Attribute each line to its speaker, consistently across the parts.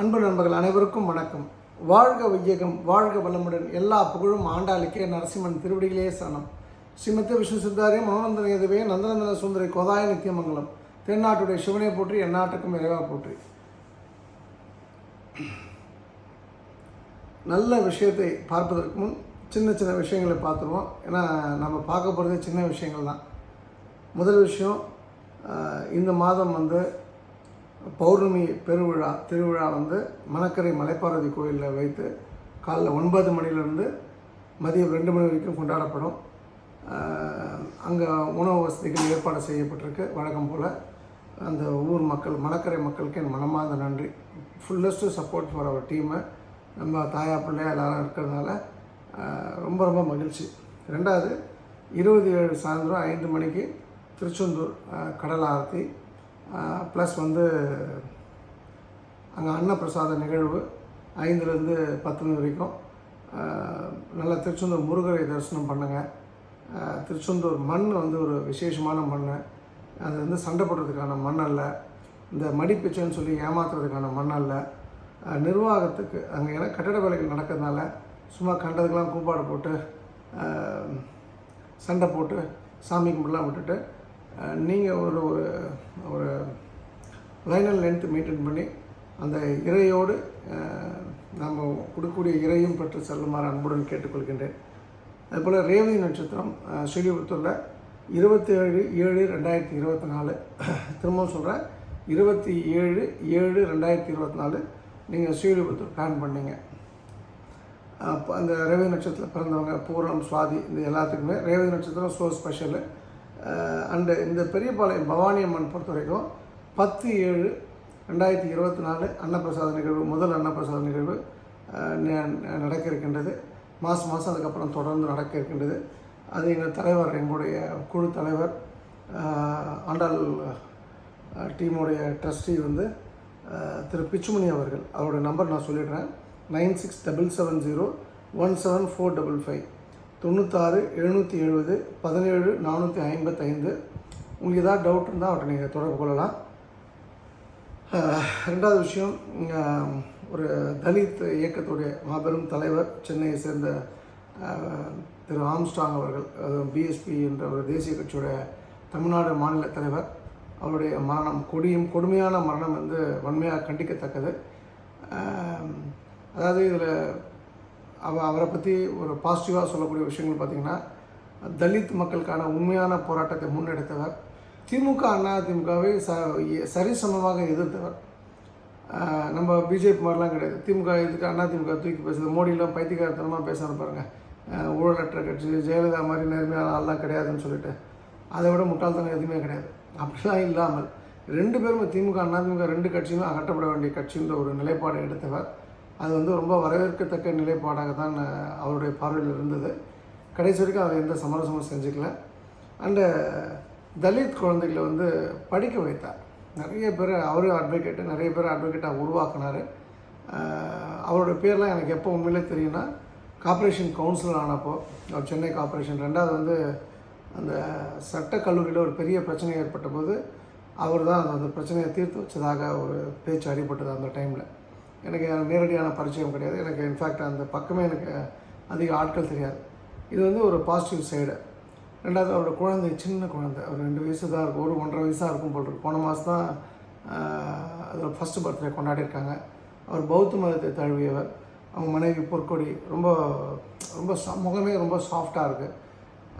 Speaker 1: அன்பு நண்பர்கள் அனைவருக்கும் வணக்கம். வாழ்க வையகம் வாழ்க வளமுடன். எல்லா புகழும் ஆண்டாளுக்கே நரசிம்மன் திருவடிகளே சரணம். ஸ்ரீமத்த விஷ்ணு சித்தாரிய மனோநந்தன எதுவே நந்தநந்தன சுந்தரி கோதாய நித்தியமங்கலம் தென்னாட்டுடைய சிவனை போற்றி எந்நாட்டுக்கும் இறைவா போற்றி. நல்ல விஷயத்தை பார்ப்பதற்கு முன் சின்ன சின்ன விஷயங்களை பார்த்துருவோம். ஏன்னா நம்ம பார்க்க போகிறது சின்ன விஷயங்கள் தான். முதல் விஷயம் இந்த மாதம் வந்து பௌர்ணமி பெருவிழா திருவிழா வந்து மணக்கரை மலைப்பார்வதி கோயிலில் வைத்து காலைல ஒன்பது மணிலேருந்து மதியம் ரெண்டு மணி வரைக்கும் கொண்டாடப்படும். அங்கே உணவு வசதிகள் ஏற்பாடு செய்யப்பட்டிருக்கு. வழக்கம் போல் அந்த ஊர் மக்கள் மணக்கரை மக்களுக்கு என் மனமார்ந்த நன்றி. ஃபுல்லஸ்ட்டு சப்போர்ட் ஃபார் அவர் டீமை நம்ம தாயா பிள்ளையா எல்லாரும் இருக்கிறதுனால ரொம்ப ரொம்ப மகிழ்ச்சி. ரெண்டாவது இருபது ஏழு சாயந்தரம் ஐந்து மணிக்கு திருச்செந்தூர் கடல் ஆரத்தி ப்ளஸ் வந்து அங்கே அன்னப்பிரசாத நிகழ்வு ஐந்துலேருந்து பத்து மணி வரைக்கும் நல்லா திருச்செந்தூர் முருகரை தரிசனம் பண்ணுங்கள் திருச்செந்தூர் மண் வந்து ஒரு விசேஷமான மண். அது வந்து சண்டை போடுறதுக்கான மண் அல்ல. இந்த மடிப்பிச்சைன்னு சொல்லி ஏமாத்துறதுக்கான மண் அல்ல. நிர்வாகத்துக்கு அங்கே ஏன்னா கட்டட வேலைகள் நடக்கிறதுனால சும்மா கண்டதுக்கெலாம் கூப்பாடு போட்டு சண்டை போட்டு சாமி கும்பிடலாம் விட்டுட்டு நீங்கள் ஒரு ஒரு ஒரு லைனல் லென்த் மெயின்டைன் பண்ணி அந்த இறையோடு நாம் நம்ம கொடுக்கக்கூடிய இறையும் பெற்று செல்லுமாறு அன்புடன் கேட்டுக்கொள்கின்றேன். அதுபோல் ரேவதி நட்சத்திரம் அஹ், ஸ்ரீவிபுத்தூரில் இருபத்தி ஏழு ஏழு ரெண்டாயிரத்தி இருபத்தி நாலு திரும்பவும் சொல்கிறேன் இருபத்தி ஏழு ஏழு ரெண்டாயிரத்தி இருபத்தி நாலு நீங்கள் ஸ்ரீவிபுத்தூர் பிளான் பண்ணீங்க. அப்போ அந்த ரேவதி நட்சத்திரத்தில் பிறந்தவங்க பூரம் சுவாதி இந்த எல்லாத்துக்குமே ரேவதி நட்சத்திரம் ஸோ ஸ்பெஷலு அண்டு இந்த பெரியபாளையம் பவானி அம்மன் பொறுத்த வரைக்கும் பத்து ஏழு ரெண்டாயிரத்தி இருபத்தி நாலு அன்னப்பிரசாத நிகழ்வு முதல் அன்னப்பிரசாத நிகழ்வு நடக்க இருக்கின்றது. மாதம் மாதம் அதுக்கப்புறம் தொடர்ந்து நடக்க இருக்கின்றது. அது எங்கள் தலைவர் எங்களுடைய குழு தலைவர் ஆண்டாள் டீமுடைய ட்ரஸ்டி வந்து திரு பிச்சுமணி அவர்கள். அவருடைய நம்பர் நான் சொல்லிடுறேன். Nine six double seven zero one seven four double five. தொண்ணூத்தாறு எழுநூற்றி எழுபது பதினேழு நானூற்றி ஐம்பத்தைந்து. உங்களுக்கு ஏதாவது டவுட் இருந்தால் அவற்றை நீங்கள் தொடர்பு கொள்ளலாம். ரெண்டாவது விஷயம் ஒரு தலித் இயக்கத்துடைய மாபெரும் தலைவர் சென்னையை சேர்ந்த திரு ஆம்ஸ்டாங் அவர்கள் பிஎஸ்பி என்ற ஒரு தேசிய கட்சியோட தமிழ்நாடு மாநில தலைவர். அவருடைய மரணம் கொடியும் கொடுமையான மரணம் வந்து வன்மையாக கண்டிக்கத்தக்கது. அதாவது இதில் அவ அவரை பற்றி ஒரு பாசிட்டிவாக சொல்லக்கூடிய விஷயங்கள் பார்த்திங்கன்னா தலித் மக்களுக்கான உண்மையான போராட்டத்தை முன்னெடுத்தவர். திமுக அண்ணா திமுகவை ச சரிசமமாக எதிர்த்தவர். நம்ம பிஜேபி மாதிரிலாம் கிடையாது. திமுக எதுக்கு அண்ணா திமுக தூக்கி பேசுறது மோடிலாம் பைத்தியகாரத்தனமாக பேசுகிற பாருங்கள் ஊழலற்ற கட்சி ஜெயலலிதா மாதிரி நேர்மையான ஆள்லாம் கிடையாதுன்னு சொல்லிட்டு. அதை விட முட்டாள்தனம் எதுவுமே கிடையாது. அப்படிலாம் இல்லாமல் ரெண்டு பேருமே திமுக அண்ணா திமுக ரெண்டு கட்சியுமே அகற்றப்பட வேண்டிய கட்சின்ற ஒரு நிலைப்பாடை எடுத்தவர். அது வந்து ரொம்ப வரவேற்கத்தக்க நிலைப்பாடாக தான் அவருடைய பார்வையில் இருந்தது. கடைசி வரைக்கும் அதை எந்த சமரசமும் செஞ்சுக்கல. அண்டு தலித் குழந்தைகளை வந்து படிக்க வைத்தார். நிறைய பேர் அவரும் அட்வொகேட்டு நிறைய பேர் அட்வொகேட்டாக உருவாக்குனார். அவரோட பேர்லாம் எனக்கு எப்போ உண்மையிலே தெரியும்னா கார்ப்பரேஷன் கவுன்சிலர் ஆனப்போ அவர் சென்னை கார்ப்பரேஷன் ரெண்டாவது வந்து அந்த சட்ட கல்லூரியில் ஒரு பெரிய பிரச்சனை ஏற்பட்ட போது அவர் தான் அந்த அந்த பிரச்சனையை தீர்த்து வச்சதாக ஒரு பேச்சு அடிபட்டது அந்த டைமில் எனக்கு நேரடியான பரிச்சயம் கிடையாது. எனக்கு இன்ஃபேக்ட் அந்த பக்கமே எனக்கு அதிக ஆட்கள் தெரியாது. இது வந்து ஒரு பாசிட்டிவ் சைடு ரெண்டாவது அவரோட குழந்தை சின்ன குழந்தை. ஒரு ரெண்டு வயசு தான் இருக்கும். ஒரு ஒன்றரை வயசாக இருக்கும் போல் இருக்கு. போன மாதம் தான் அதோட ஃபஸ்ட்டு பர்த்டே கொண்டாடிருக்காங்க அவர் பௌத்த மதத்தை தழுவியவர். அவங்க மனைவி பொற்கொடி. ரொம்ப ரொம்ப முகமே ரொம்ப சாஃப்டாக இருக்குது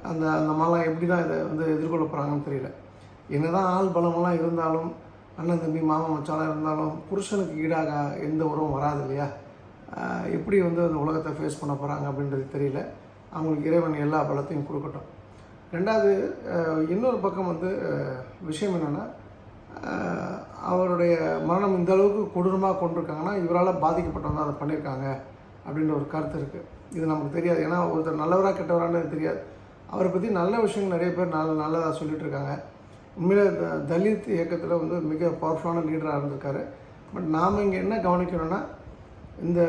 Speaker 1: அந்த அந்த மாதிரிலாம் எப்படி தான் இதை வந்து எதிர்கொள்ள போகிறாங்கன்னு தெரியல. என்ன தான் ஆள் பலமெல்லாம் இருந்தாலும் அண்ணன் தம்பி மாமன் மச்சாலாம் இருந்தாலும் புருஷனுக்கு ஈடாக எந்த உறவும் வராது இல்லையா? எப்படி வந்து அந்த உலகத்தை ஃபேஸ் பண்ண போகிறாங்க அப்படின்றது தெரியல. அவங்களுக்கு இறைவன் எல்லா பலத்தையும் கொடுக்கட்டும். ரெண்டாவது இன்னொரு பக்கம் வந்து விஷயம் என்னென்னா அவருடைய மரணம் இந்த அளவுக்கு கொடூரமாக கொண்டிருக்காங்கன்னா இவரால் பாதிக்கப்பட்டவங்க அதை பண்ணியிருக்காங்க அப்படின்ற ஒரு கருத்து இருக்குது இது நமக்கு தெரியாது. ஏன்னா ஒருத்தர் நல்லவராக கெட்டவரான்னு தெரியாது. அவரை பற்றி நல்ல விஷயங்கள் நிறைய பேர் நல்ல நல்லதாக சொல்லிகிட்டு இருக்காங்க. உண்மையிலே தலித் இயக்கத்தில் வந்து மிக பவர்ஃபுல்லான லீடராக இருந்திருக்காரு. பட் நாம் இங்கே என்ன கவனிக்கணும்னா இந்த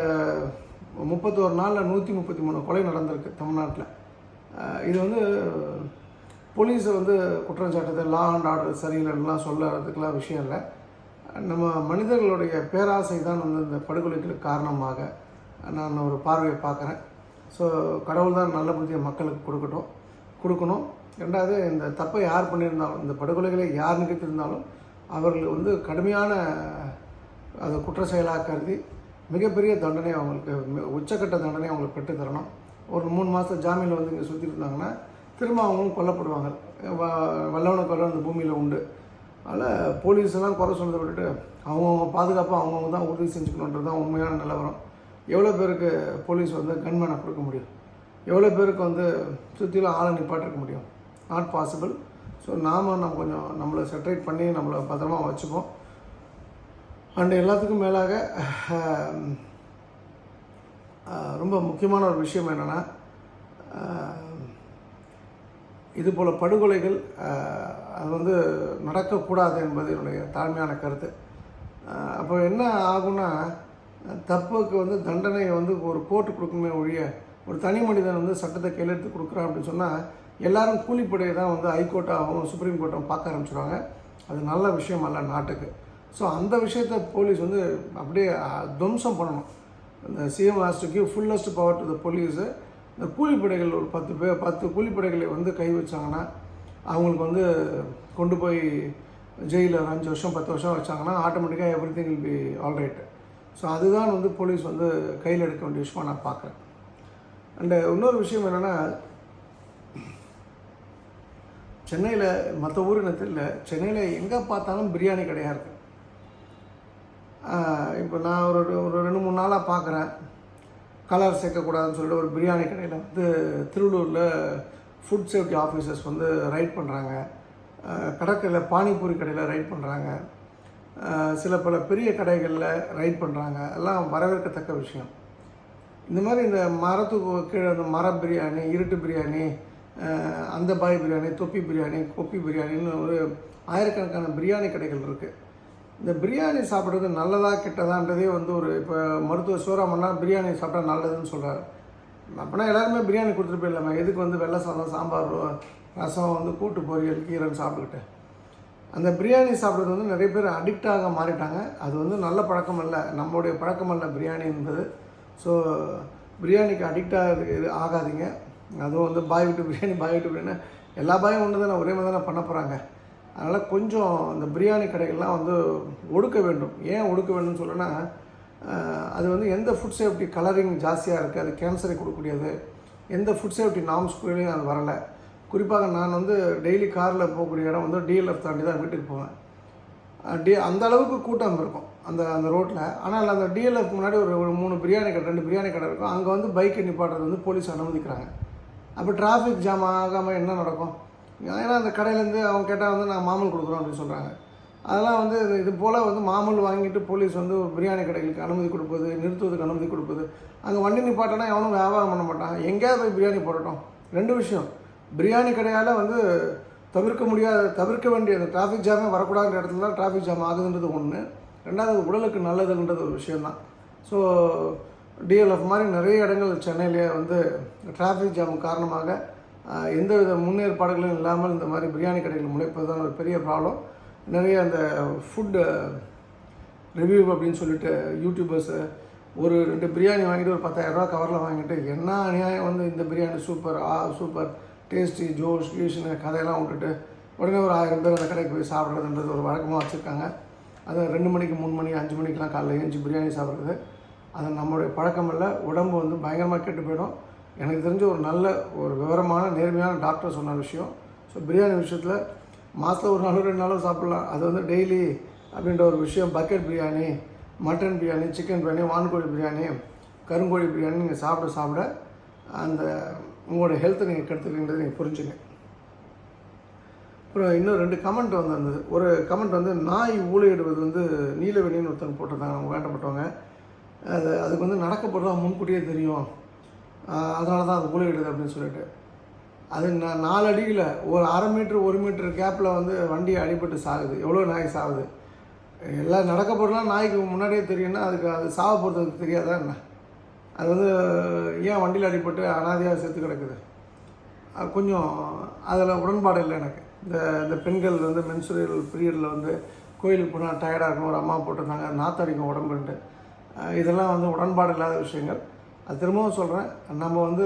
Speaker 1: முப்பத்தோரு நாளில் நூற்றி முப்பத்தி மூணு கொலை நடந்திருக்கு தமிழ்நாட்டில். இது வந்து போலீஸை வந்து குற்றம் லா அண்ட் ஆர்டர் சரியில்லைன்னுலாம் சொல்லறதுக்கெலாம் விஷயம் இல்லை. நம்ம மனிதர்களுடைய பேராசை தான் வந்து இந்த படுகொலைகளுக்கு காரணமாக நான் ஒரு பார்வையை பார்க்குறேன். ஸோ கடவுள் தான் நல்ல புத்தியை மக்களுக்கு கொடுக்கட்டும் கொடுக்கணும். ரெண்டாவது இந்த தப்பை யார் பண்ணியிருந்தாலும் இந்த படுகொலைகளை யார் நிகழ்த்தியிருந்தாலும் அவர்கள் வந்து கடுமையான அது குற்ற செயலாக கருதி மிகப்பெரிய தண்டனை அவங்களுக்கு உச்சக்கட்ட தண்டனை அவங்களுக்கு பெற்று தரணும். ஒரு மூணு மாதம் ஜாமீனில் வந்து இங்கே சுற்றிட்டு இருந்தாங்கன்னா திரும்ப அவங்களும் கொல்லப்படுவாங்க. வ- வல்லவன கொல்லவன் அந்த பூமியில் உண்டு. அதனால் போலீஸ் எல்லாம் குறை சொல்றதை விட்டுட்டு அவங்கவுங்க பாதுகாப்பாக அவங்கவுங்க தான் உறுதி செஞ்சுக்கணுன்றது தான் உண்மையான நிலவரம். எவ்வளோ பேருக்கு போலீஸ் வந்து கன்மேனை கொடுக்க முடியும்? எவ்வளோ பேருக்கு வந்து சுற்றிலும் ஆளை நிப்பாட்டிருக்க முடியும்? நாட் பாசிபிள் ஸோ நாம் நம்ம கொஞ்சம் நம்மளை செட்ரேட் பண்ணி நம்மளை பத்திரமாக வச்சுப்போம். அண்டு எல்லாத்துக்கும் மேலாக ரொம்ப முக்கியமான ஒரு விஷயம் என்னென்னா இது போல் படுகொலைகள் அது வந்து நடக்கக்கூடாது என்பது என்னுடைய தாழ்மையான கருத்து. அப்போ என்ன ஆகும்னா தப்புக்கு வந்து தண்டனையை வந்து ஒரு கோர்ட்டு கொடுக்குமே ஒழிய ஒரு தனி மனிதன் வந்து சட்டத்தை கையெழுத்து கொடுக்குறான் அப்படின்னு சொன்னால் எல்லாரும் கூலிப்படையை தான் வந்து ஹைகோர்ட்டாகவும் சுப்ரீம் கோர்ட்டாகவும் பார்க்க ஆரம்பிச்சிடுவாங்க அது நல்ல விஷயம் அல்ல நாட்டுக்கு. ஸோ அந்த விஷயத்தை போலீஸ் வந்து அப்படியே துவம்சம் பண்ணணும். இந்த CM ஹாஸ்டுக்கு fullest power to the police இந்த கூலிப்படைகள் ஒரு பத்து பேர் பத்து கூலிப்படைகளை வந்து கை வச்சாங்கன்னா அவங்களுக்கு வந்து கொண்டு போய் ஜெயிலில் ஒரு அஞ்சு வருஷம் பத்து வருஷம் வச்சாங்கன்னா ஆட்டோமேட்டிக்காக everything will be alright so அதுதான் வந்து போலீஸ் வந்து கையில் எடுக்க வேண்டிய விஷயமாக நான் பார்க்குறேன். அண்டு இன்னொரு விஷயம் என்னென்னா சென்னையில் மற்ற ஊரினத்தில் சென்னையில் எங்கே பார்த்தாலும் பிரியாணி கடையாக இருக்குது இப்போ நான் ஒரு ஒரு ரெண்டு மூணு நாளாக பார்க்குறேன் கலர் சேர்க்கக்கூடாதுன்னு சொல்லிட்டு ஒரு பிரியாணி கடையில் வந்து திருவள்ளூரில் ஃபுட் சேஃப்டி ஆஃபீஸர்ஸ் வந்து ரைட் பண்ணுறாங்க கடற்கரையில் பானிபூரி கடையில் ரைட் பண்ணுறாங்க சில பல பெரிய கடைகளில் ரைட் பண்ணுறாங்க எல்லாம் வரவேற்கத்தக்க விஷயம். இந்த மாதிரி இந்த மரத்துக்கு கீழே அந்த மர பிரியாணி இருட்டு பிரியாணி அந்த பாய் பிரியாணி தொப்பி பிரியாணி கொப்பி பிரியாணின்னு ஒரு ஆயிரக்கணக்கான பிரியாணி கடைகள் இருக்குது இந்த பிரியாணி சாப்பிட்றது நல்லதா கெட்டதான்றதே வந்து ஒரு இப்போ மருத்துவ சூறாமன்னா பிரியாணி சாப்பிட்டா நல்லதுன்னு சொல்கிறார் அப்படின்னா எல்லாருமே பிரியாணி கொடுத்துட்டு போயிடலாமா. எதுக்கு வந்து வெள்ளை சாதம் சாம்பார் ரசம் வந்து கூட்டு பொரியல் கீரைன்னு சாப்பிட்டுக்கிட்டு. அந்த பிரியாணி சாப்பிட்றது வந்து நிறைய பேர் அடிக்டாக மாறிட்டாங்க. அது வந்து நல்ல பழக்கம் அல்ல. நம்மளுடைய பழக்கம் அல்ல பிரியாணி என்பது. ஸோ பிரியாணிக்கு அடிக்டாக இது ஆகாதீங்க. அதுவும் வந்து பாய் விட்டு பிரியாணி பாய் விட்டு பிரியாணி. எல்லா பாயும் ஒன்று தானே ஒரே மாதிரி தானே பண்ண போகிறாங்க அதனால் கொஞ்சம் இந்த பிரியாணி கடைகள்லாம் வந்து ஒடுக்க வேண்டும். ஏன் ஒடுக்க வேண்டும்னு சொல்லனா அது வந்து எந்த ஃபுட் சேஃப்டி கலரிங் ஜாஸ்தியாக இருக்குது அது கேன்சரை கொடுக்கக்கூடியது. எந்த ஃபுட் சேஃப்டி நார்ம்ஸ்குள்ளேயும் அது வரலை. குறிப்பாக நான் வந்து டெய்லி காரில் போகக்கூடிய இடம் வந்து டிஎல்எஃப் தாண்டி தான் வீட்டுக்கு போவேன். டி அந்த அளவுக்கு கூட்டம் இருக்கும் அந்த அந்த ரோட்டில் ஆனால் அந்த டிஎல்எஃப் முன்னாடி ஒரு ஒரு மூணு பிரியாணி கடை ரெண்டு பிரியாணி கடை இருக்கும். அங்கே வந்து பைக்கை நிப்பாட்டுறது வந்து போலீஸ் அனுமதிக்கிறாங்க. அப்போ டிராஃபிக் ஜாம் ஆகாமல் என்ன நடக்கும்? ஏன்னா அந்த கடையிலேருந்து அவங்க கேட்டால் வந்து நான் மாமல் கொடுக்குறோம் அப்படின்னு சொல்கிறாங்க அதெல்லாம் வந்து இது- போல் வந்து மாமல் வாங்கிட்டு போலீஸ் வந்து பிரியாணி கடைகளுக்கு அனுமதி கொடுப்பது நிறுத்துவதுக்கு அனுமதி கொடுப்பது. அங்கே வண்டி நிப்பாட்டினா எவனும் வியாபாரம் பண்ண மாட்டான். எங்கேயாவது போய் பிரியாணி போடட்டும். ரெண்டு விஷயம். பிரியாணி கடையால் வந்து தவிர்க்க முடியாத தவிர்க்க வேண்டிய அந்த டிராஃபிக் ஜாமே வரக்கூடாதுன்ற இடத்துல தான் டிராஃபிக் ஜாம் ஆகுதுன்றது ஒன்று ரெண்டாவது உடலுக்கு நல்லதுன்றது ஒரு விஷயந்தான் ஸோ டிஎல்எஃப் மாதிரி நிறைய இடங்கள் சென்னையிலே வந்து டிராஃபிக் ஜாம் காரணமாக எந்த வித முன்னேற்பாடுகளும் இல்லாமல் இந்த மாதிரி பிரியாணி கடைகள் முனைப்பது தான் ஒரு பெரிய ப்ராப்ளம் நிறைய அந்த ஃபுட்டு ரிவ்யூ அப்படின்னு சொல்லிட்டு யூடியூபர்ஸு ஒரு ரெண்டு பிரியாணி வாங்கிட்டு ஒரு பத்தாயிரரூபா கவரில் வாங்கிட்டு என்ன அநியாயம் வந்து இந்த பிரியாணி சூப்பர் ஆ சூப்பர் டேஸ்டி ஜோஷ் கீஷ்னு கதையெல்லாம் விட்டுட்டு உடனே ஒரு ஆயிரம் பேர் அந்த கடைக்கு போய் சாப்பிட்றதுன்றது ஒரு வழக்கமாக வச்சுருக்காங்க. அது ரெண்டு மணிக்கு மூணு மணி அஞ்சு மணிக்கெலாம் காலையில் ஏஞ்சி பிரியாணி சாப்பிட்றது. அது நம்மளுடைய பழக்கம் இல்லை உடம்பு வந்து பயங்கரமாக கெட்டு போயிடும். எனக்கு தெரிஞ்ச ஒரு நல்ல ஒரு விவரமான நேர்மையான டாக்டர் சொன்ன விஷயம். ஸோ பிரியாணி விஷயத்தில் மாதத்தில் ஒரு நாளும் ரெண்டு நாளும் சாப்பிட்லாம். அது வந்து டெய்லி அப்படின்ற ஒரு விஷயம். Bucket biryani mutton biryani chicken biryani வான்கோழி பிரியாணி கருங்கோழி பிரியாணி நீங்கள் சாப்பிட சாப்பிட அந்த உங்களோட ஹெல்த்தை நீங்கள் கெடுத்துக்கிறீங்கிறத நீங்கள் புரிஞ்சுங்க. அப்புறம் இன்னும் ரெண்டு கமெண்ட் வந்து இருந்தது. ஒரு கமெண்ட் வந்து நாய் ஊழையிடுவது வந்து நீலவெளின்னு ஒருத்தன் போட்டிருந்தாங்க. அவங்க வேண்டப்பட்டவங்க. அது அதுக்கு வந்து நடக்க முன்கூட்டியே தெரியும். அதனால தான் அது ஊழையிடுது அப்படின்னு சொல்லிட்டு. அது நான் நாலு அடியில் ஒரு அரை மீட்ரு ஒரு மீட்ரு கேப்பில் வந்து வண்டி அடிபட்டு சாகுது. எவ்வளோ நாய் சாகுது எல்லாம் நடக்கப்படலாம் நாய்க்கு முன்னாடியே தெரியும்னா அதுக்கு அது சாக போகிறதுக்கு தெரியாதா என்ன? அது வந்து ஏன் வண்டியில் அடிபட்டு அனாதையாக செத்து கிடக்குது? கொஞ்சம் அதில் உடன்பாடு இல்லை எனக்கு. இந்த இந்த பெண்கள் வந்து மென்சுரியல் பீரியடில் வந்து கோயிலுக்கு போனால் டயர்டாக இருக்கும் ஒரு அம்மா போட்டிருந்தாங்க. நாத்தடிக்கும் உடம்புன்ட்டு இதெல்லாம் வந்து உடன்பாடு இல்லாத விஷயங்கள். அது திரும்பவும் சொல்கிறேன் நம்ம வந்து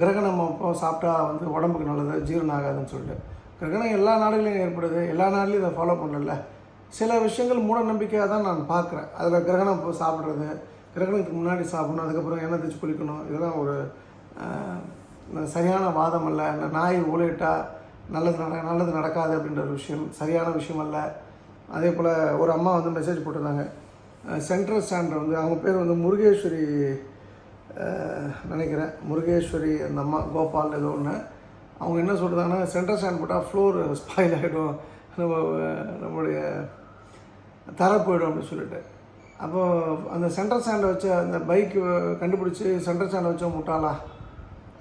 Speaker 1: கிரகணம் அப்போ சாப்பிட்டா வந்து உடம்புக்கு நல்லது ஜீரணம் ஆகாதுன்னு சொல்லிட்டு. கிரகணம் எல்லா நாடுகளையும் ஏற்படுது எல்லா நாடுலையும் இதை ஃபாலோ பண்ணல. சில விஷயங்கள் மூட நம்பிக்கையாக தான் நான் பார்க்குறேன். அதில் கிரகணம் இப்போ சாப்பிட்றது கிரகணத்துக்கு முன்னாடி சாப்பிடணும் அதுக்கப்புறம் எண்ணெய் தேய்ச்சி குளிக்கணும் இதெல்லாம் ஒரு சரியான வாதம் அல்ல. இந்த நாய் ஊழிட்டா நல்லது நட நல்லது நடக்காது அப்படின்ற ஒரு விஷயம் சரியான விஷயம் அல்ல. அதே போல் ஒரு அம்மா வந்து மெசேஜ் போட்டிருந்தாங்க சென்ட்ரல் ஸ்டாண்டர் வந்து அவங்க பேர் வந்து முருகேஸ்வரி நினைக்கிறேன். முருகேஸ்வரி அந்த அம்மா கோபால் ஏதோ ஒன்று அவங்க என்ன சொல்கிறாங்கன்னா சென்ட்ரல் ஸ்டாண்ட் போட்டால் ஃப்ளோர் ஸ்பாயில் ஆகிடும் நம்ம நம்மளுடைய தர போயிடும் அப்படின்னு சொல்லிட்டு. அப்போது அந்த சென்ட்ரல் ஸ்டாண்டை வச்ச அந்த பைக்கு கண்டுபிடிச்சி சென்ட்ரல் ஸ்டாண்டை வச்ச முட்டாளா?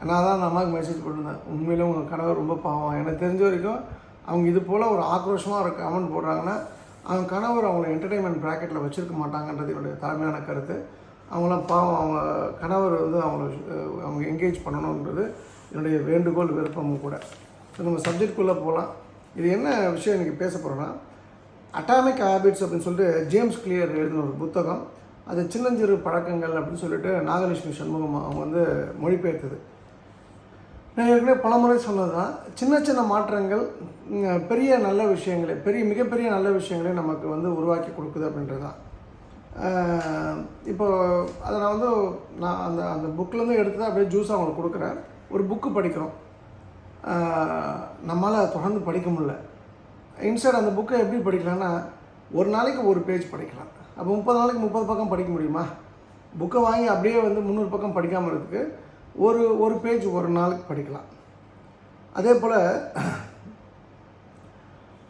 Speaker 1: நான் தான் அந்த அம்மாவுக்கு மெசேஜ் பண்ணியிருந்தேன் உண்மையிலே உங்கள் கணவர் ரொம்ப பாவம். எனக்கு தெரிஞ்ச வரைக்கும் அவங்க இது போல் ஒரு ஆக்ரோஷமாக ஒரு கமெண்ட் போடுறாங்கன்னா அவங்க கணவர் அவங்கள என்டர்டெயின்மெண்ட் ப்ராக்கெட்டில் வச்சுருக்க மாட்டாங்கன்றது என்னுடைய தாழ்மையான கருத்து. அவங்களாம் பாவம் அவங்க கணவர் வந்து அவங்கள அவங்க என்கேஜ் பண்ணணுன்றது என்னுடைய வேண்டுகோள் விருப்பமும் கூட. ஸோ நம்ம சப்ஜெக்ட்குள்ளே போகலாம் இது என்ன விஷயம் எனக்கு பேச போகிறோன்னா அட்டாமிக் ஹேபிட்ஸ் அப்படின்னு சொல்லிட்டு ஜேம்ஸ் கிளியர் எழுதின ஒரு புத்தகம். அது சின்னஞ்சிறு பழக்கங்கள் அப்படின்னு சொல்லிட்டு நாகலட்சுமி சண்முகம் அவங்க வந்து மொழிபெயர்த்தது. நான் ஏற்கனவே பலமுறை சொன்னது தான் சின்ன சின்ன மாற்றங்கள் பெரிய நல்ல விஷயங்களை பெரிய மிகப்பெரிய நல்ல விஷயங்களை நமக்கு வந்து உருவாக்கி கொடுக்குது அப்படின்றது தான் இப்போது இப்போ அதை நான் வந்து நான் அந்த அந்த புக்லேருந்து எடுத்து தான் அப்படியே ஜூஸ் அவங்களுக்கு கொடுக்குறேன். ஒரு புக்கு படிக்கிறோம். நம்மளால் தொடர்ந்து படிக்க முடில இன்சைட் அந்த புக்கை எப்படி படிக்கலாம்னா ஒரு நாளைக்கு ஒரு பேஜ் படிக்கலாம். அப்போ முப்பது நாளைக்கு முப்பது பக்கம் படிக்க முடியுமா? புக்கை வாங்கி அப்படியே வந்து முந்நூறு பக்கம் படிக்காமல் இருக்கிறதுக்கு ஒரு ஒரு பேஜ் ஒரு நாளுக்கு படிக்கலாம். அதே போல்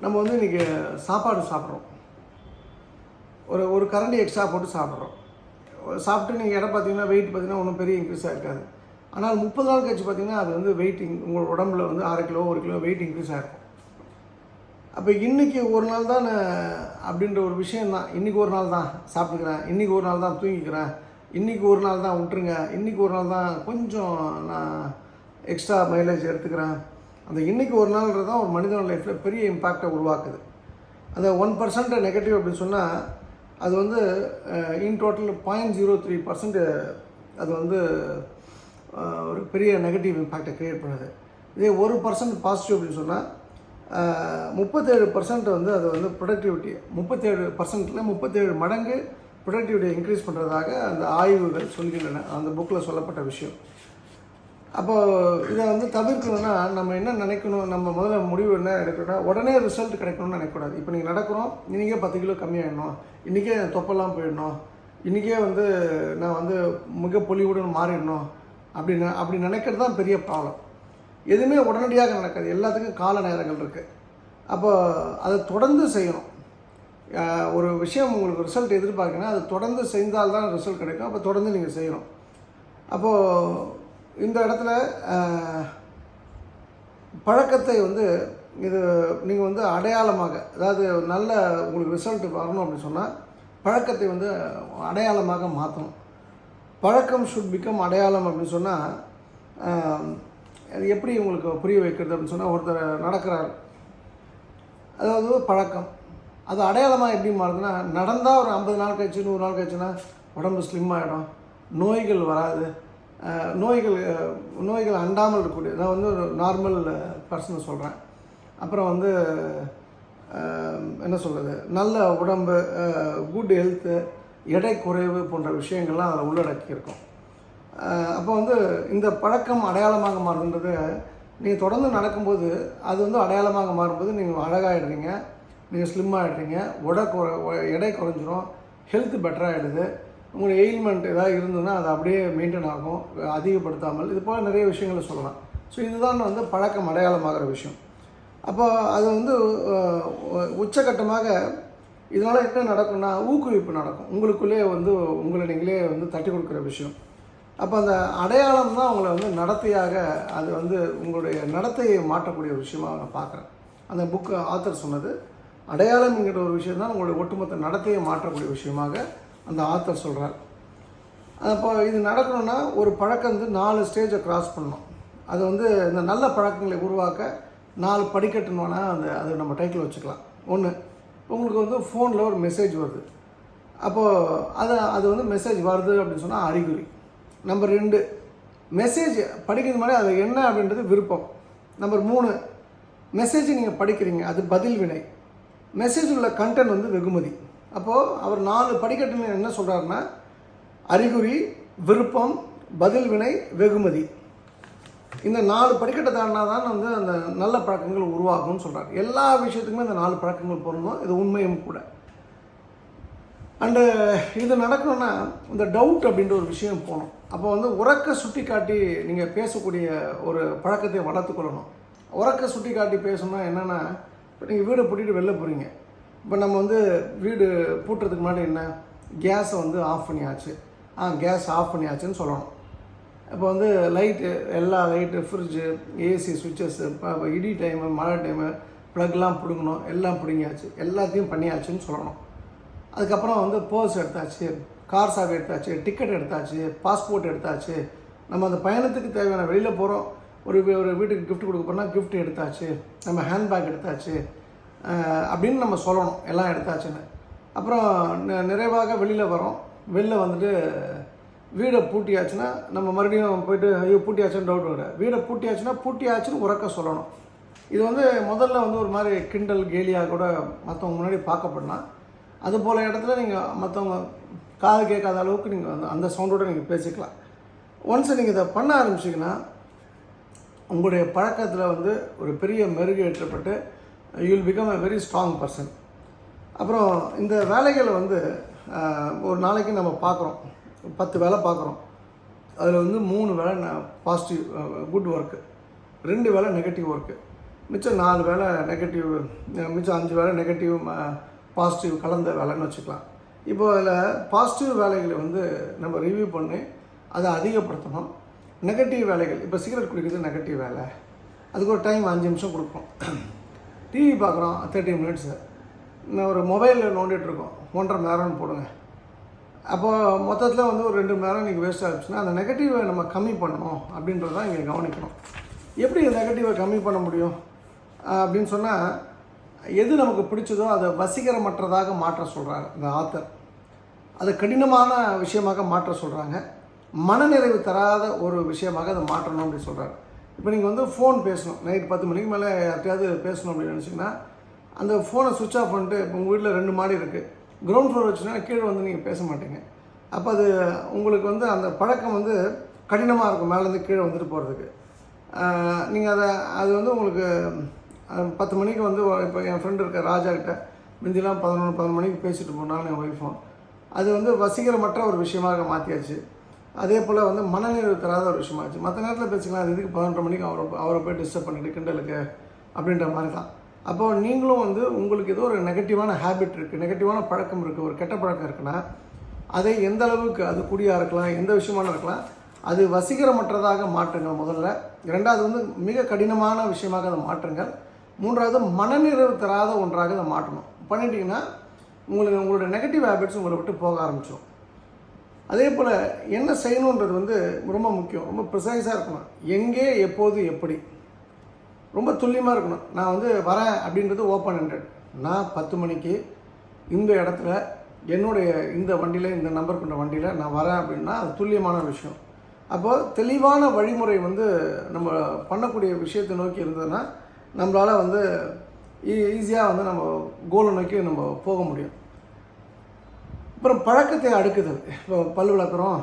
Speaker 1: நம்ம வந்து இன்றைக்கி சாப்பாடு சாப்பிட்றோம். ஒரு ஒரு கரண்டி எக்ஸ்ட்ரா போட்டு சாப்பிட்றோம். சாப்பிட்டு நீங்கள் இடம் பார்த்தீங்கன்னா வெயிட் பார்த்தீங்கன்னா ஒன்றும் பெரிய இன்க்ரீஸாக இருக்காது. ஆனால் முப்பது நாள் கழிச்சு பார்த்தீங்கன்னா அது வந்து வெயிட் உங்கள் உடம்புல வந்து அரை கிலோ ஒரு கிலோ வெயிட் இன்க்ரீஸ் ஆகிருக்கும் அப்போ இன்றைக்கி ஒரு நாள் தான் அப்படின்ற ஒரு விஷயம் தான் இன்றைக்கி ஒரு நாள் தான் சாப்பிட்டுக்கிறேன். இன்றைக்கி ஒரு நாள் தான் தூங்கிக்கிறேன். இன்றைக்கி ஒரு நாள் தான் விட்டுருங்க. இன்றைக்கி ஒரு நாள் தான் கொஞ்சம் நான் எக்ஸ்ட்ரா மைலேஜ் எடுத்துக்கிறேன். அந்த இன்றைக்கி ஒரு நாள்ன்றது தான் ஒரு மனிதன் லைஃப்பில் பெரிய இம்பேக்டை உருவாக்குது. அந்த ஒன் பர்சன்ட் நெகட்டிவ் அப்படின்னு சொன்னால் அது வந்து in total point zero three percent அது வந்து ஒரு பெரிய நெகட்டிவ் இம்பேக்டை க்ரியேட் பண்ணுது. இதே ஒரு பர்சன்ட் பாசிட்டிவ் அப்படின்னு சொன்னால் முப்பத்தேழு பர்சன்ட் வந்து அது வந்து ப்ரொடக்டிவிட்டி முப்பத்தேழு பர்சன்ட்டில் முப்பத்தேழு மடங்கு ப்ரொடக்டிவிட்டியை இன்க்ரீஸ் பண்ணுறதாக அந்த ஆய்வுகள் சொல்கின்றன. அந்த புக்கில் சொல்லப்பட்ட விஷயம். அப்போ இதை வந்து தவிர்க்கணும்னா நம்ம என்ன நினைக்கணும்? நம்ம முதல்ல முடிவு என்ன எடுக்கணும்னா உடனே ரிசல்ட் கிடைக்கணும்னு நினைக்கக்கூடாது. இப்போ நீங்கள் நடக்கிறோம் இன்றைக்கே பத்து கிலோ கம்மியாயிடணும் இன்றைக்கே தொப்பெல்லாம் போயிடணும். இன்றைக்கே வந்து நான் வந்து மிக பொலிவுடன் மாறிடணும். அப்படின்னு அப்படி நினைக்கிறது தான் பெரிய ப்ராப்ளம் எதுவுமே உடனடியாக நடக்காது. எல்லாத்துக்கும் கால நேரங்கள் இருக்குது அப்போ அதை தொடர்ந்து செய்யணும். ஒரு விஷயம் உங்களுக்கு ரிசல்ட் எதிர்பார்க்கணும் அது தொடர்ந்து செய்தால் தான் ரிசல்ட் கிடைக்கும். அப்போ தொடர்ந்து நீங்கள் செய்யணும். அப்போது இந்த இடத்துல பழக்கத்தை வந்து இது நீங்கள் வந்து அடையாளமாக அதாவது நல்ல உங்களுக்கு ரிசல்ட் வரணும் அப்படின்னு சொன்னால் பழக்கத்தை வந்து அடையாளமாக மாற்றணும் பழக்கம் ஷுட் பிகம் அடையாளம் அப்படின்னு சொன்னால் அது எப்படி உங்களுக்கு புரிய வைக்கிறது அப்படின்னு சொன்னால் ஒருத்தர் நடக்கிறார். அதாவது பழக்கம். அது அடையாளமாக எப்படி மாறுதுன்னா நடந்தால் ஒரு ஐம்பது நாள் கழிச்சு நூறு நாள் கழிச்சுன்னா உடம்பு ஸ்லிம் ஆகிடும் நோய்கள் வராது. நோய்கள் நோய்கள் அண்டாமல் இருக்கக்கூடிய நான் வந்து ஒரு நார்மல் பர்சனை சொல்கிறேன் அப்புறம் வந்து என்ன சொல்கிறது நல்ல உடம்பு குட் ஹெல்த்து எடை குறைவு போன்ற விஷயங்கள்லாம் அதில் உள்ளடக்கியிருக்கும். அப்போ வந்து இந்த பழக்கம் அடையாளமாக மாறுன்றது நீங்கள் தொடர்ந்து நடக்கும்போது அது வந்து அடையாளமாக மாறும்போது நீங்கள் அழகாகிடுறீங்க நீங்கள் ஸ்லிம் ஆகிடுறீங்க உடை குறை எடை குறைஞ்சிரும் ஹெல்த் பெட்டராகிடுது உங்களுக்கு எயில்மெண்ட் ஏதாவது இருந்ததுன்னா அது அப்படியே மெயின்டைன் ஆகும் அதிகப்படுத்தாமல். இது போல் நிறைய விஷயங்களை சொல்லலாம். ஸோ இதுதான் வந்து பழக்கம் அடையாளமாகிற விஷயம். அப்போ அது வந்து உச்சகட்டமாக இதனால் என்ன நடக்கும்னா ஊக்குவிப்பு நடக்கும். உங்களுக்குள்ளே வந்து உங்களை நீங்களே வந்து தட்டி கொடுக்குற விஷயம். அப்போ அந்த அடையாளம் தான் உங்களை வந்து நடத்தையாக அது வந்து உங்களுடைய நடத்தையை மாற்றக்கூடிய விஷயமாக நான் பார்க்குறேன். அந்த புக்கு ஆத்தர் சொன்னது. அடையாளம்ங்கிற ஒரு விஷயம் தான் உங்களுடைய ஒட்டுமொத்த நடத்தையை மாற்றக்கூடிய விஷயமாக அந்த ஆத்தர் சொல்கிறார் அப்போ இது நடக்கணும்னா ஒரு பழக்கம் வந்து நாலு ஸ்டேஜை கிராஸ் பண்ணணும். அது வந்து இந்த நல்ல பழக்கங்களை உருவாக்க நாலு படிக்கட்டுனோன்னா அந்த அது நம்ம டைட்டில் வச்சுக்கலாம். ஒன்று உங்களுக்கு வந்து ஃபோனில் ஒரு மெசேஜ் வருது. அப்போது அது அது வந்து மெசேஜ் வருது அப்படின்னு சொன்னால் அறிகுறி. நம்பர் ரெண்டு மெசேஜ் படிக்கிறது மாதிரி அது என்ன அப்படின்றது விருப்பம். நம்பர் மூணு மெசேஜ் நீங்கள் படிக்கிறீங்க அது பதில் வினை. மெசேஜ் உள்ள கண்டென்ட் வந்து வெகுமதி. அப்போது அவர் நாலு படிக்கட்டுன்னு என்ன சொல்கிறாருன்னா அறிகுறி விருப்பம் பதில் வினை வெகுமதி. இந்த நாலு படிக்கட்டை தாண்டினா தான் வந்து அந்த நல்ல பழக்கங்கள் உருவாகும்னு சொல்கிறார் எல்லா விஷயத்துக்குமே இந்த நாலு பழக்கங்கள் பொருந்தும். இது உண்மையும் கூட. அண்டு இது நடக்கணும்னா இந்த டவுட் அப்படின்ற ஒரு விஷயம் போகணும். அப்போ வந்து உறக்க சுட்டி காட்டி நீங்கள் பேசக்கூடிய ஒரு பழக்கத்தை வளர்த்துக்கொள்ளணும் உறக்க சுட்டி காட்டி பேசணும்னா என்னென்னா இப்போ நீங்கள் வீடை பூட்டிட்டு வெளில போகிறீங்க இப்போ நம்ம வந்து வீடு பூட்டுறதுக்கு முன்னாடி என்ன? கேஸை வந்து ஆஃப் பண்ணியாச்சு. ஆ கேஸ் ஆஃப் பண்ணியாச்சுன்னு சொல்லணும். இப்போ வந்து லைட்டு எல்லா லைட்டு ஃப்ரிட்ஜு ஏசி சுவிட்சஸ்ஸு இப்போ இடி டைமு மழை டைமு ப்ளக்லாம் பிடுங்கணும். எல்லாம் பிடுங்கியாச்சு. எல்லாத்தையும் பண்ணியாச்சுன்னு சொல்லணும். அதுக்கப்புறம் வந்து பர்ஸ் எடுத்தாச்சு கார் சாவி எடுத்தாச்சு டிக்கெட் எடுத்தாச்சு பாஸ்போர்ட் எடுத்தாச்சு. நம்ம அந்த பயணத்துக்கு தேவையான வெளியில் போகிறோம் ஒரு ஒரு வீட்டுக்கு கிஃப்ட் கொடுக்க போனால் கிஃப்ட் எடுத்தாச்சு நம்ம ஹேண்ட்பேக் எடுத்தாச்சு அப்படின்னு நம்ம சொல்லணும் எல்லாம் எடுத்தாச்சுன்னு. அப்புறம் நிறைவாக வெளியில் வரோம். வெளில வந்துட்டு வீடை பூட்டியாச்சுன்னா நம்ம மறுபடியும் போயிட்டு ஐயோ பூட்டியாச்சுன்னு டவுட் வர வீடை பூட்டியாச்சுன்னா பூட்டியாச்சுன்னு உறக்க சொல்லணும். இது வந்து முதல்ல வந்து ஒரு மாதிரி கிண்டல் கேலியாக கூட மற்றவங்க முன்னாடி பார்க்கப்படலாம். அது போல் இடத்துல நீங்கள் மற்றவங்க காது கேட்காத அளவுக்கு நீங்கள் வந்து அந்த சவுண்டோட நீங்கள் பேசிக்கலாம். ஒன்ஸ் நீங்கள் இதை பண்ண ஆரம்பிச்சிங்கன்னா உங்களுடைய பழக்கத்தில் வந்து ஒரு பெரிய மெருகு ஏற்றப்பட்டு you will become a very strong person அப்புறம் இந்த வேலைகளை வந்து ஒரு நாளைக்கு நம்ம பார்க்குறோம். பத்து வேலை பார்க்குறோம். அதில் வந்து மூணு வேலை பாசிட்டிவ் குட் ஒர்க்கு ரெண்டு வேலை நெகட்டிவ் ஒர்க்கு மிச்சம் நாலு வேலை நெகட்டிவ் மிச்சம் அஞ்சு வேலை நெகட்டிவ் பாசிட்டிவ் கலந்த வேலைன்னு வச்சுக்கலாம். இப்போ அதில் பாசிட்டிவ் வேலைகளை வந்து நம்ம ரிவ்யூ பண்ணி அதை அதிகப்படுத்தணும். நெகட்டிவ் வேலைகள். இப்போ சிகரெட் குடிக்கிறது நெகட்டிவ் வேலை. அதுக்கு ஒரு டைம் அஞ்சு நிமிஷம் கொடுப்போம். டிவி பார்க்குறோம் தேர்ட்டி மினிட்ஸு இன்னும் ஒரு மொபைலில் நோண்டிகிட்ருக்கோம் ஒன்றரை மணி நேரம்னு போடுங்க. அப்போது மொத்தத்தில் வந்து ஒரு ரெண்டு மணி நேரம் நீங்கள் வேஸ்ட் ஆகிடுச்சுன்னா அந்த நெகட்டிவை நம்ம கம்மி பண்ணணும் அப்படின்றத தான் இங்கே கவனிக்கணும். எப்படி நெகட்டிவை கம்மி பண்ண முடியும்? அப்படின்னு சொன்னால் எது நமக்கு பிடிச்சதோ அதை வசீகரமற்றதாக மாற்ற சொல்கிறாங்க இந்த ஆத்தர் அதை கடினமான விஷயமாக மாற்ற சொல்கிறாங்க மனநிறைவு தராத ஒரு விஷயமாக அதை மாற்றணும் அப்படின்னு சொல்கிறார் இப்போ நீங்கள் வந்து ஃபோன் பேசணும். நைட் பத்து மணிக்கு மேலே யார்ட்டையாவது பேசணும் அப்படின்னு நினச்சிங்கன்னா அந்த ஃபோனை சுவிட்ச் ஆஃப் பண்ணிட்டு இப்போ உங்கள் வீட்டில் ரெண்டு மாடி இருக்குது கிரவுண்ட் ஃப்ளோர் வச்சுன்னா கீழே வந்து நீங்கள் பேச மாட்டீங்க. அப்போ அது உங்களுக்கு வந்து அந்த பழக்கம் வந்து கடினமாக இருக்கும் மேலேருந்து கீழே வந்துட்டு போகிறதுக்கு நீங்கள் அதை அது வந்து உங்களுக்கு பத்து மணிக்கு வந்து இப்போ என் ஃப்ரெண்டு இருக்க ராஜா கிட்ட முந்திலாம் பதினொன்று பதினொன்று மணிக்கு பேசிட்டு போனாலும் என் ஒய்ஃபும் அது வந்து வசீகரமற்ற ஒரு விஷயமாக மாற்றியாச்சு அதே போல் வந்து மனநிறைவு தராத ஒரு விஷயமாச்சு மற்ற நேரத்தில் பேசிக்கலாம். அது இதுக்கு பதினொன்றரை மணிக்கு அவரை அவரை போய் டிஸ்டர்ப் பண்ணிட்டு கிண்டலுக்கு அப்படின்ற மாதிரி தான். அப்போ நீங்களும் வந்து உங்களுக்கு ஏதோ ஒரு நெகட்டிவான ஹேபிட் இருக்குது நெகட்டிவான பழக்கம் இருக்குது ஒரு கெட்ட பழக்கம் இருக்குன்னா அதை எந்த அளவுக்கு அது குடியாக இருக்கலாம் எந்த விஷயமான இருக்கலாம் அது வசீகரமற்றதாக மாற்றுங்கள் முதல்ல. ரெண்டாவது வந்து மிக கடினமான விஷயமாக அதை மாற்றுங்கள். மூன்றாவது மனநிறைவு தராத ஒன்றாக அதை மாற்றணும். பண்ணிட்டீங்கன்னா உங்களுக்கு உங்களோட நெகட்டிவ் ஹேபிட்ஸ் உங்களை விட்டு போக ஆரம்பிச்சிடும் அதே போல் என்ன செய்யணுன்றது வந்து ரொம்ப முக்கியம். ரொம்ப ப்ரிசைஸாக இருக்கணும். எங்கே எப்போது எப்படி? ரொம்ப துல்லியமாக இருக்கணும். நான் வந்து வரேன் அப்படின்றது ஓப்பன் ஹண்ட்ரட் நான் பத்து மணிக்கு இந்த இடத்துல என்னுடைய இந்த வண்டியில் இந்த நம்பர் கொண்ட வண்டியில் நான் வரேன் அப்படின்னா அது துல்லியமான விஷயம். அப்போது தெளிவான வழிமுறை வந்து நம்ம பண்ணக்கூடிய விஷயத்தை நோக்கி இருந்ததுன்னா நம்மளால் வந்து e-, ஈஸியாக வந்து நம்ம கோலை நோக்கி நம்ம போக முடியும். அப்புறம் பழக்கத்தை அடுக்குதல். இப்போ பல் விளக்குறோம்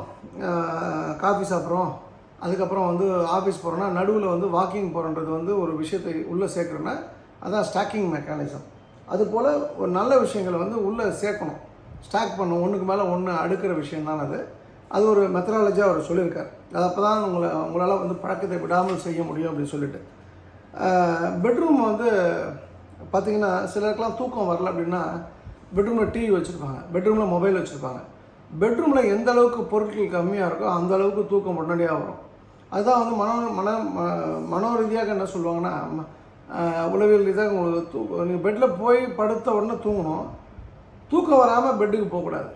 Speaker 1: காஃபி சாப்பிட்றோம் அதுக்கப்புறம் வந்து ஆஃபீஸ் போகிறோன்னா நடுவில் வந்து வாக்கிங் போகிறன்றது வந்து ஒரு விஷயத்தை உள்ளே சேர்க்குறோன்னா அதான் ஸ்டாக்கிங் மெக்கானிசம் அதுபோல் ஒரு நல்ல விஷயங்களை வந்து உள்ளே சேர்க்கணும். ஸ்டாக் பண்ணும் ஒன்றுக்கு மேலே ஒன்று அடுக்கிற விஷயந்தான் அது. அது ஒரு மெத்தடாலஜியாக அவர் சொல்லியிருக்கார். அது அப்போ தான் உங்களை உங்களால் வந்து பழக்கத்தை விடாமல் செய்ய முடியும் அப்படின்னு சொல்லிட்டு. பெட்ரூம் வந்து பார்த்திங்கன்னா சிலருக்கெலாம் தூக்கம் வரல அப்படின்னா பெட்ரூமில் டிவி வச்சுருப்பாங்க. பெட்ரூமில் மொபைல் வச்சுருப்பாங்க. பெட்ரூமில் எந்த அளவுக்கு பொருட்கள் கம்மியாக இருக்கோ அந்த அளவுக்கு தூக்கம் உடனடியாக வரும். அதுதான் வந்து மனோ மன ம- மனோ ரீதியாக என்ன சொல்லுவாங்கன்னா உளவியல் ரீதியாக உங்களுக்கு தூக்கம் நீங்கள் பெட்டில் போய் படுத்த உடனே தூங்கணும். தூக்கம் வராமல் பெட்டுக்கு போகக்கூடாது.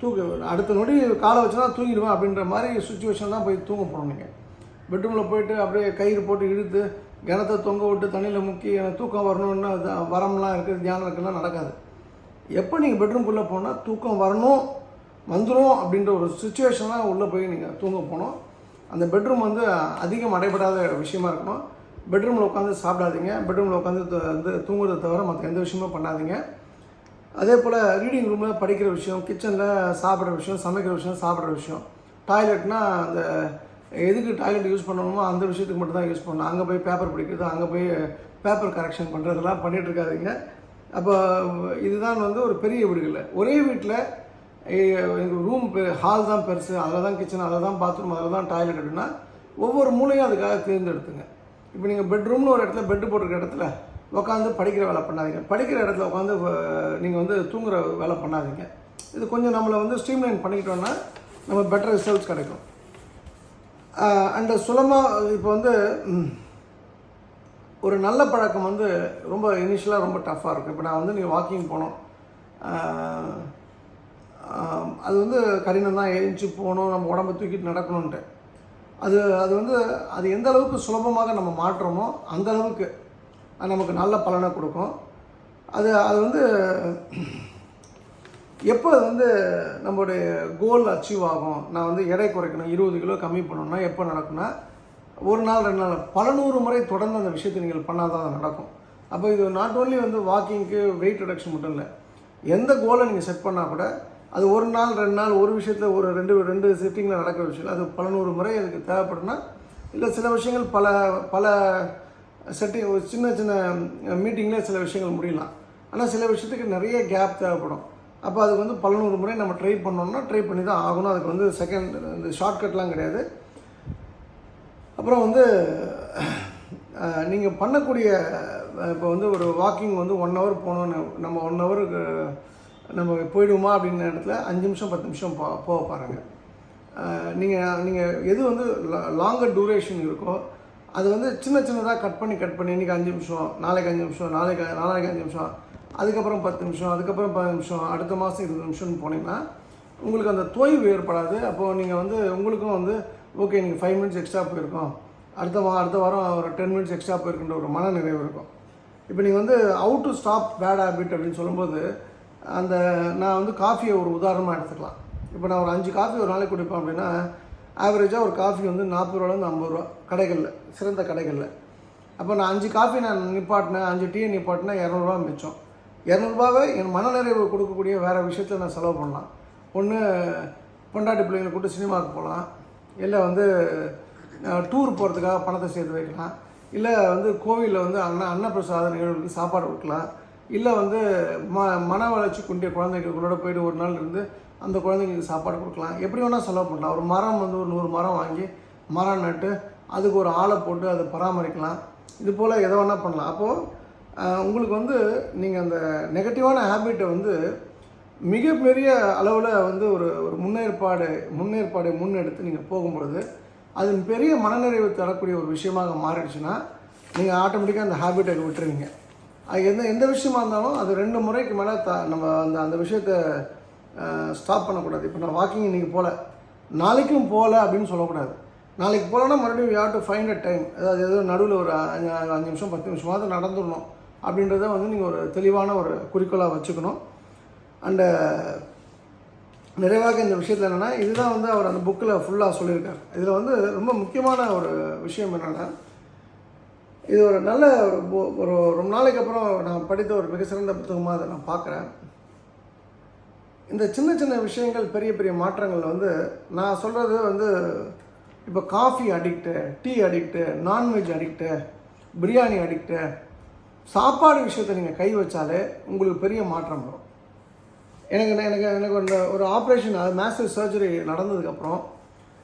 Speaker 1: தூக்க அடுத்த நொடி காலை வச்சுனா தூங்கிடுவேன் அப்படின்ற மாதிரி சுச்சுவேஷன் தான் போய் தூங்க போகணும் நீங்கள் பெட்ரூமில் போயிட்டு அப்படியே கயிறு போட்டு இழுத்து கிணத்தை தொங்க விட்டு தண்ணியில் முக்கி எனக்கு தூக்கம் வரணும்னு அது வரம்லாம் இருக்குது தியானம் இருக்குலாம் நடக்காது. எப்போ நீங்கள் பெட்ரூம்குள்ளே போனால் தூக்கம் வரணும் வந்துடும் அப்படின்ற ஒரு சுச்சுவேஷனாக உள்ளே போய் நீங்கள் தூங்க போகணும். அந்த பெட்ரூம் வந்து அதிகம் அடைபடாத விஷயமா இருக்கணும். பெட்ரூமில் உட்காந்து சாப்பிடாதீங்க. பெட்ரூமில் உட்காந்து வந்து தூங்குறதை தவிர மற்ற எந்த விஷயமும் பண்ணாதீங்க. அதே போல் ரீடிங் ரூமில் படிக்கிற விஷயம் கிச்சனில் சாப்பிட்ற விஷயம் சமைக்கிற விஷயம் சாப்பிட்ற விஷயம். டாய்லெட்னா அந்த எதுக்கு டாய்லெட் யூஸ் பண்ணணுமோ அந்த விஷயத்துக்கு மட்டும் தான் யூஸ் பண்ணணும். அங்கே போய் பேப்பர் பிடிக்கிறது அங்கே போய் பேப்பர் கரெக்ஷன் பண்ணுறதெல்லாம் பண்ணிகிட்ருக்காதீங்க அப்போ இதுதான் வந்து ஒரு பெரிய வீடுகளில். ஒரே வீட்டில் எங்கள் ரூம் ஹால் தான் பெருசு அதில் தான் கிச்சன் அதில் தான் பாத்ரூம் அதில் தான் டாய்லெட் அப்படின்னா ஒவ்வொரு மூலையும் அதுக்காக தேர்ந்தெடுத்துங்க. இப்போ நீங்கள் பெட்ரூம்னு ஒரு இடத்துல பெட்டு போட்டிருக்க இடத்துல உட்காந்து படிக்கிற வேலை பண்ணாதீங்க. படிக்கிற இடத்துல உட்காந்து நீங்கள் வந்து தூங்குற வேலை பண்ணாதீங்க. இது கொஞ்சம் நம்மளை வந்து ஸ்ட்ரீம்லைன் பண்ணிக்கிட்டோன்னா நம்ம பெட்டர் ரிசல்ட்ஸ் கிடைக்கும். அண்ட் சுலமாக இப்போ வந்து ஒரு நல்ல பழக்கம் வந்து ரொம்ப இனிஷியலாக ரொம்ப டஃப்பாக இருக்கும். இப்போ நான் வந்து நீங்கள் வாக்கிங் போனோம். அது வந்து கடினம் தான். எழுந்துச்சு போகணும் நம்ம உடம்ப தூக்கிட்டு நடக்கணுன்ட்டு அது அது வந்து அது எந்த அளவுக்கு சுலபமாக நம்ம மாற்றுறோமோ அந்த அளவுக்கு அது நமக்கு நல்ல பலனை கொடுக்கும். அது அது வந்து எப்போ அது வந்து நம்மளுடைய கோல் அச்சீவ் ஆகும்? நான் வந்து எடை குறைக்கணும் இருபது கிலோ கம்மி பண்ணணும்னா எப்போ நடக்கும்னா ஒரு நாள் ரெண்டு நாள் பல நூறு முறை தொடர்ந்து அந்த விஷயத்தை நீங்கள் பண்ணால் தான் அது நடக்கும். அப்போ இது நாட் ஓன்லி வந்து வாக்கிங்க்கு வெயிட் ரிடக்ஷன் மட்டும் இல்லை எந்த கோலை நீங்கள் செட் பண்ணால் கூட அது ஒரு நாள் ரெண்டு நாள் ஒரு விஷயத்தில் ஒரு ரெண்டு ரெண்டு செட்டிங்கில் நடக்கிற விஷயம் அது பல நூறு முறை அதுக்கு தேவைப்படுனா இல்லை சில விஷயங்கள் பல பல செட்டிங் ஒரு சின்ன சின்ன மீட்டிங்கில் சில விஷயங்கள் முடியலாம். ஆனால் சில விஷயத்துக்கு நிறைய கேப் தேவைப்படும். அப்போ அதுக்கு வந்து பல நூறு முறை நம்ம ட்ரை பண்ணோம்னா ட்ரை பண்ணி தான் ஆகணும். அதுக்கு வந்து செகண்ட் இந்த ஷார்ட்கட்லாம் கிடையாது. அப்புறம் வந்து நீங்கள் பண்ணக்கூடிய இப்போ வந்து ஒரு வாக்கிங் வந்து ஒன் ஹவர் போகணுன்னு நம்ம ஒன் ஹவருக்கு நம்ம போயிடுவோமா அப்படின்ற இடத்துல அஞ்சு நிமிஷம் பத்து நிமிஷம் போ போக பாருங்கள் நீங்கள் நீங்கள் எது வந்து லாங்கர் டூரேஷன் இருக்கோ அது வந்து சின்ன சின்னதாக கட் பண்ணி கட் பண்ணி இன்றைக்கி அஞ்சு நிமிஷம் நாளைக்கு அஞ்சு நிமிஷம் நாளைக்கு நாளைக்கு அஞ்சு நிமிஷம் அதுக்கப்புறம் பத்து நிமிஷம் அதுக்கப்புறம் பதினஞ்சு நிமிஷம் அடுத்த மாதம் இருபது நிமிஷம்னு போனீங்கன்னா உங்களுக்கு அந்த தொய்வு ஏற்படாது. அப்போது நீங்கள் வந்து உங்களுக்கும் வந்து ஓகே நீங்கள் ஃபைவ் மினிட்ஸ் எக்ஸ்ட்ரா போயிருக்கோம். அடுத்த வா அடுத்த வாரம் ஒரு டென் மினிட்ஸ் எக்ஸ்ட்ரா போயிருக்குன்ற ஒரு மன நிறைவு இருக்கும். இப்போ நீங்கள் வந்து out to stop bad habit அப்படின்னு சொல்லும்போது அந்த நான் வந்து காஃபியை ஒரு உதாரணமாக எடுத்துக்கலாம். இப்போ நான் ஒரு அஞ்சு காஃபி ஒரு நாளைக்கு குடிப்பேன் அப்படின்னா ஆவரேஜாக ஒரு காஃபி வந்து நாற்பது ரூபாலேருந்து ஐம்பது ரூபா கடைகளில் சிறந்த கடைகளில். அப்போ நான் அஞ்சு காஃபி நான் நிப்பாட்டினேன் அஞ்சு டீயை நிப்பாட்டினா இரநூறுவா மிச்சம். இரநூறுபாவே என் மனநிறைவு கொடுக்கக்கூடிய வேறு விஷயத்தில் நான் செலவு பண்ணலாம். ஒன்று பொண்டாட்டி பிள்ளைங்களை கூட்டு சினிமாவுக்கு போகலாம். இல்லை வந்து டூர் போகிறதுக்காக பணத்தை சேர்த்து வைக்கலாம். இல்லை வந்து கோவிலில் வந்து அன்ன அன்னப்பிரசாத நிகழ்வுக்கு சாப்பாடு கொடுக்கலாம். இல்லை வந்து ம மன வளர்ச்சி குண்டிய குழந்தைங்களோட போயிட்டு ஒரு நாள் இருந்து அந்த குழந்தைங்களுக்கு சாப்பாடு கொடுக்கலாம். எப்படி வேணால் செலவு பண்ணலாம். ஒரு மரம் வந்து ஒரு நூறு மரம் வாங்கி மரம் நட்டு அதுக்கு ஒரு ஆளை போட்டு அதை பராமரிக்கலாம். இது போல் எதை வேணால் பண்ணலாம். அப்போது உங்களுக்கு வந்து நீங்கள் அந்த நெகட்டிவான ஹேபிட்டை வந்து மிகப்பெரிய அளவில் வந்து ஒரு ஒரு முன்னேற்பாடு முன்னேற்பாடை முன்னெடுத்து நீங்கள் போகும்பொழுது அது பெரிய மனநிறைவு தரக்கூடிய ஒரு விஷயமாக மாறிடுச்சுன்னா நீங்கள் ஆட்டோமேட்டிக்காக அந்த ஹேபிட்டை விட்டுருவீங்க. அது எந்த எந்த விஷயமா இருந்தாலும் அது ரெண்டு முறைக்கு மேலே த நம்ம அந்த அந்த விஷயத்தை ஸ்டாப் பண்ணக்கூடாது. இப்போ நான் வாக்கிங் இன்றைக்கி போகல நாளைக்கும் போகல அப்படின்னு சொல்லக்கூடாது. நாளைக்கு போகலன்னா மறுபடியும் we have to find a time அதாவது ஏதோ நடுவில் ஒரு அஞ்சு அஞ்சு நிமிஷம் பத்து நிமிஷமாவது நடந்துடணும். அப்படின்றத வந்து நீங்கள் ஒரு தெளிவான ஒரு குறிக்கோளாக வச்சுக்கணும். அண்டு நிறைவாக இந்த விஷயத்தில் என்னென்னா இதுதான் வந்து அவர் அந்த புக்கில் ஃபுல்லாக சொல்லியிருக்கார். இதில் வந்து ரொம்ப முக்கியமான ஒரு விஷயம் என்னென்னா இது ஒரு நல்ல ஒரு ஒரு ரொம்ப நாளைக்கு அப்புறம் நான் படித்த ஒரு மிக சிறந்த புத்தகமாக அதை நான் பார்க்குறேன். இந்த சின்ன சின்ன விஷயங்கள் பெரிய பெரிய மாற்றங்கள் வந்து நான் சொல்கிறது வந்து இப்போ coffee addict tea addict non veg addict biryani addict சாப்பாடு விஷயத்தை நீங்கள் கை வச்சாலே உங்களுக்கு பெரிய மாற்றம் வரும். எனக்கு எனக்கு எனக்கு அந்த ஒரு ஆப்ரேஷன் அது மேசிவ் சர்ஜரி நடந்ததுக்கப்புறம்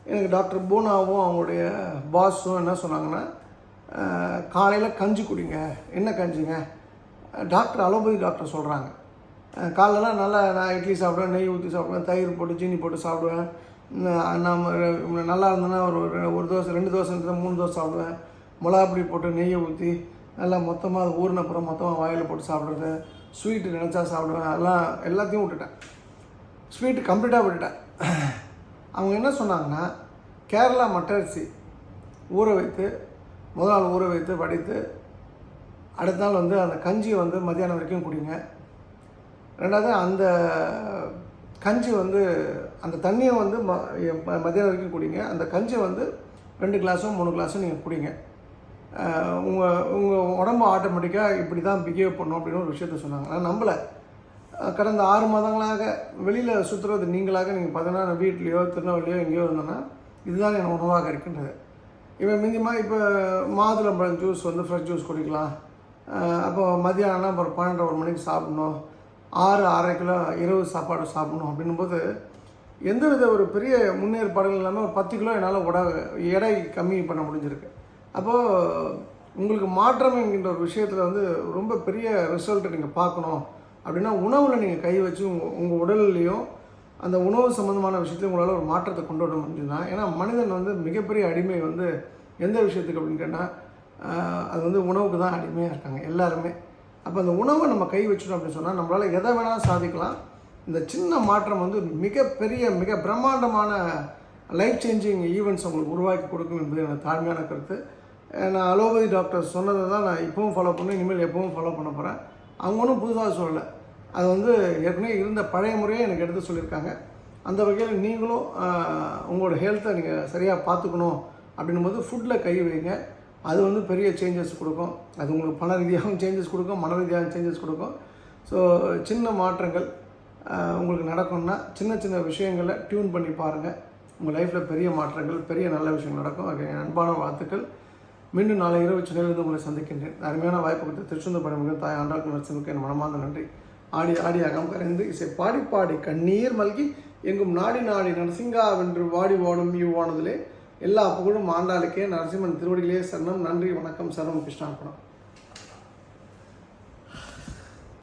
Speaker 1: எனக்கு டாக்டர் பூனாவும் அவங்களுடைய பாஸும் என்ன சொன்னாங்கன்னா காலையில் கஞ்சி குடிங்க. என்ன கஞ்சிங்க? டாக்டர் அலோபதி டாக்டர் சொல்கிறாங்க காலைலலாம் நல்லா நான் இட்லி சாப்பிடுவேன் நெய் ஊற்றி சாப்பிடுவேன் தயிர் போட்டு சீனி போட்டு சாப்பிடுவேன். நான் நம்ம நல்லா இருந்தேன்னா ஒரு ஒரு- ஒரு தோசை ரெண்டு தோசை இருந்தால் மூணு தோசை சாப்பிடுவேன். மிளகாப்பொடி போட்டு நெய்யை ஊற்றி நல்லா மொத்தமாக அது ஊறின அப்புறம் மொத்தமாக வாயில் போட்டு சாப்பிட்றது. ஸ்வீட்டு நினச்சா சாப்பிடுவேன். அதெல்லாம் எல்லாத்தையும் விட்டுட்டேன். ஸ்வீட்டு கம்ப்ளீட்டாக விட்டுட்டேன். அவங்க என்ன சொன்னாங்கன்னா கேரளா மட்டரிசி ஊற வைத்து முதல் நாள் ஊற வைத்து வடித்து அடுத்த நாள் வந்து அந்த கஞ்சியை வந்து மத்தியானம் வரைக்கும் குடிங்க. ரெண்டாவது அந்த கஞ்சி வந்து அந்த தண்ணியை வந்து ம மத்தியானம் வரைக்கும் குடிங்க. அந்த கஞ்சி வந்து ரெண்டு கிளாஸும் மூணு கிளாஸும் நீங்கள் குடிங்க. உங்கள் உங்கள் உடம்பு ஆட்டோமேட்டிக்காக இப்படி தான் பிஹேவ் பண்ணும் அப்படின்னு ஒரு விஷயத்த சொன்னாங்க. நான் நம்பலை. கடந்த ஆறு மாதங்களாக வெளியில் சுற்றுறது நீங்களாக நீங்கள் பார்த்தீங்கன்னா வீட்லேயோ திருநெல்வேலியோ எங்கேயோ இருந்தோன்னா இதுதான் என் உணவாக இருக்கின்றது. இவன் மிஞ்சமாக இப்போ மாதுளம்பழம் ஜூஸ் வந்து ஃப்ரெஷ் ஜூஸ் குடிக்கலாம். அப்போ மதியானம்னா ஒரு பன்னெண்டு ஒரு மணிக்கு சாப்பிடணும். ஆறு அரை கிலோ இரவு சாப்பாடு சாப்பிடணும் அப்படின்னும்போது எந்தவித ஒரு பெரிய முன்னேற்பாடுகள் இல்லாமல் ஒரு பத்து கிலோ என்னால் உட எடை கம்மி பண்ண முடிஞ்சிருக்கு. அப்போது உங்களுக்கு மாற்றம் என்கின்ற ஒரு விஷயத்தில் வந்து ரொம்ப பெரிய ரிசல்ட்டை நீங்கள் பார்க்கணும். அப்படின்னா உணவில் நீங்கள் கை வச்சு உங்கள் உங்கள் உடல்லையும் அந்த உணவு சம்மந்தமான விஷயத்தையும் உங்களால் ஒரு மாற்றத்தை கொண்டு வர முடிஞ்சுதுன்னா ஏன்னா மனிதன் வந்து மிகப்பெரிய அடிமை வந்து எந்த விஷயத்துக்கு அப்படின்னு கேட்டால் அது வந்து உணவுக்கு தான் அடிமையாக இருக்காங்க எல்லாருமே. அப்போ அந்த உணவை நம்ம கை வச்சிட்டோம் அப்படின்னு சொன்னால் நம்மளால் எதை வேணாலும் சாதிக்கலாம். இந்த சின்ன மாற்றம் வந்து மிகப்பெரிய மிக பிரம்மாண்டமான லைஃப் சேஞ்சிங் ஈவெண்ட்ஸ் உங்களுக்கு உருவாக்கி கொடுக்கும் என்பது எனக்கு தாழ்மையான கருத்து. நான் அலோபதி டாக்டர் சொன்னதை தான் நான் இப்பவும் ஃபாலோ பண்ணேன் இனிமேல் எப்பவும் ஃபாலோ பண்ண போகிறேன் அவங்க ஒன்றும் புதுசாக சொல்லலை. அது வந்து ஏற்கனவே இருந்த பழைய முறையை எனக்கு எடுத்து சொல்லியிருக்காங்க. அந்த வகையில் நீங்களும் உங்களோட ஹெல்த்தை நீங்கள் சரியாக பார்த்துக்கணும் அப்படின்னும் போது ஃபுட்டில் கை வைங்க. அது வந்து பெரிய சேஞ்சஸ் கொடுக்கும். அது உங்களுக்கு பண ரீதியாகவும் சேஞ்சஸ் கொடுக்கும் மன ரீதியாகவும் சேஞ்சஸ் கொடுக்கும். ஸோ சின்ன மாற்றங்கள் உங்களுக்கு நடக்கும்னா சின்ன சின்ன விஷயங்களை டியூன் பண்ணி பாருங்கள் உங்கள் லைஃப்பில் பெரிய மாற்றங்கள் பெரிய நல்ல விஷயங்கள் நடக்கும். அது என் அன்பான வாழ்த்துக்கள். மீண்டும் நாளை இரவு சென்னையிலிருந்து உங்களை சந்திக்கின்றேன். அருமையான வாய்ப்பு கொடுத்த திருச்செந்தூர் பணிமிகு தாய் ஆண்டாள் நரசிம்முக்கு என் மனமார்ந்த நன்றி. ஆடி ஆடி அகம் கரைந்து இசை பாடி பாடி கண்ணீர் மல்கி எங்கும் நாடி நாடி நரசிங்கா வென்று வாடி ஓடும் இவ்வானதிலே. எல்லா புகழும் ஆண்டாளுக்கே நரசிம்மன் திருவடிகளே சரணம் நன்றி வணக்கம் சரணம் கிருஷ்ணார்ப்பணம்